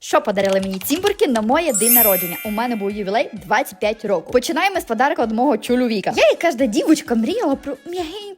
Що подарили мені цімбурки на моє день народження? У мене був ювілей 25 років. Починаємо з подарка від мого чоловіка. Я, як кожна дівчинка, мріяла про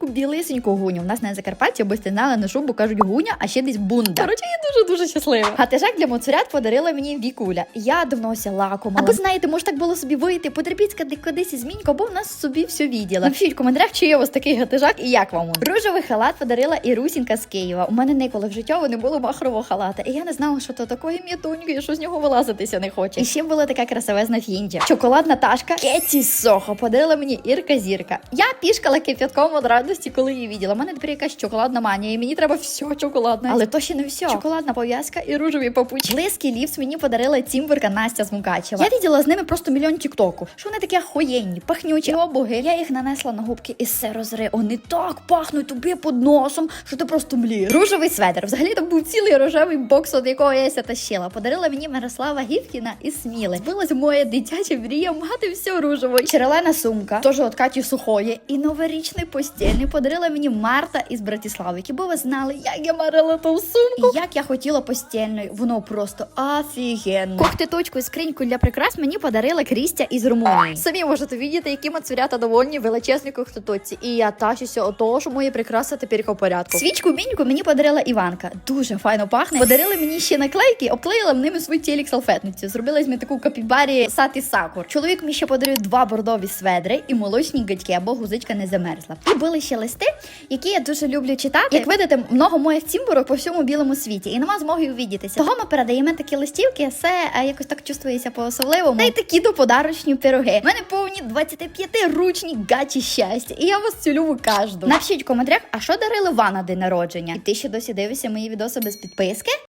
м'ягеньку білисеньку гуню. У нас на Закарпатті, аби ти знали на шубу, кажуть гуня, а ще десь бунда. Короче, я дуже дуже щаслива. Гатежак для моцурят подарила мені Вікуля. Я давно ся лакомала. Аби знаєте, може так було собі вийти, потерпіть кудись із мінько, бо в нас собі все відділа. Напишіть в коментарях, чи є у вас такий гатежак і як вам він. Рожевий халат подарила Ірусінька з Києва. У мене ніколи в життя не було махрового халата. І я не знала, що то такої м'ятуньки, що з нього вилазитися не хоче. І ще була така красавезна фінджа. Чоколадна ташка Кеті Сохо подарила мені Ірка Зірка. Я пішкала кип'ятком від радості, коли її відділа. У мене тепер якась чоколадна манія, і мені треба все чоколадне. Але то ще не все. Чоколадна пов'язка і ружові папучки. Близький ліпс мені подарила цімбурка Настя з Мукачева. Я відділа з ними просто мільйон тіктоку. Що вони такі охуєнні, пахнючі обуги. Я їх нанесла на губки і все розри. Вони так пахнуть тобі під носом, що ти просто млієш. Ружовий сведер. Взагалі там був цілий рожевий бокс, від якого я ся тащила. Подарила мені Мирослава Гівкіна і Сміли. Збилась моя дитяча мрія мати все ружево. Черелена сумка, теж від Каті Сухої. І новорічний постільний подарила мені Марта із Братислави. Які би ви знали, як я марила ту сумку. І як я хотіла постільної. Воно просто офігенно. Когтеточку і скриньку для прикрас мені подарила Крістя із Румунії. Самі можете бачити, які мацурята довольні величезні когтеточці. І я тащуся от того, що мої прикраси тепер у порядку. Свічку міньку мені подарила Іванка. Дуже файно пахне. Подарили мені ще наклейки, обклеїла ними свій тілік салфетницю. Зробила з мене таку капібарі саті сакур. Чоловік мені ще подарив два бордові сведри і молочні гачки, або гузичка не замерзла. І були ще листи, які я дуже люблю читати. Як видите, много моїх цімбурок по всьому білому світі, і нема змоги увідітися. Того ми передаємо такі листівки, все е, якось так чувствується по-особливому. Та й такі до подарочні пироги. У мене повні 25-ручні гачі щастя. І я вас цілюю кожну. Напишіть в коментарях, а що дарили вам на день народження? І ти ще досі дивишся мої відоси без підписки?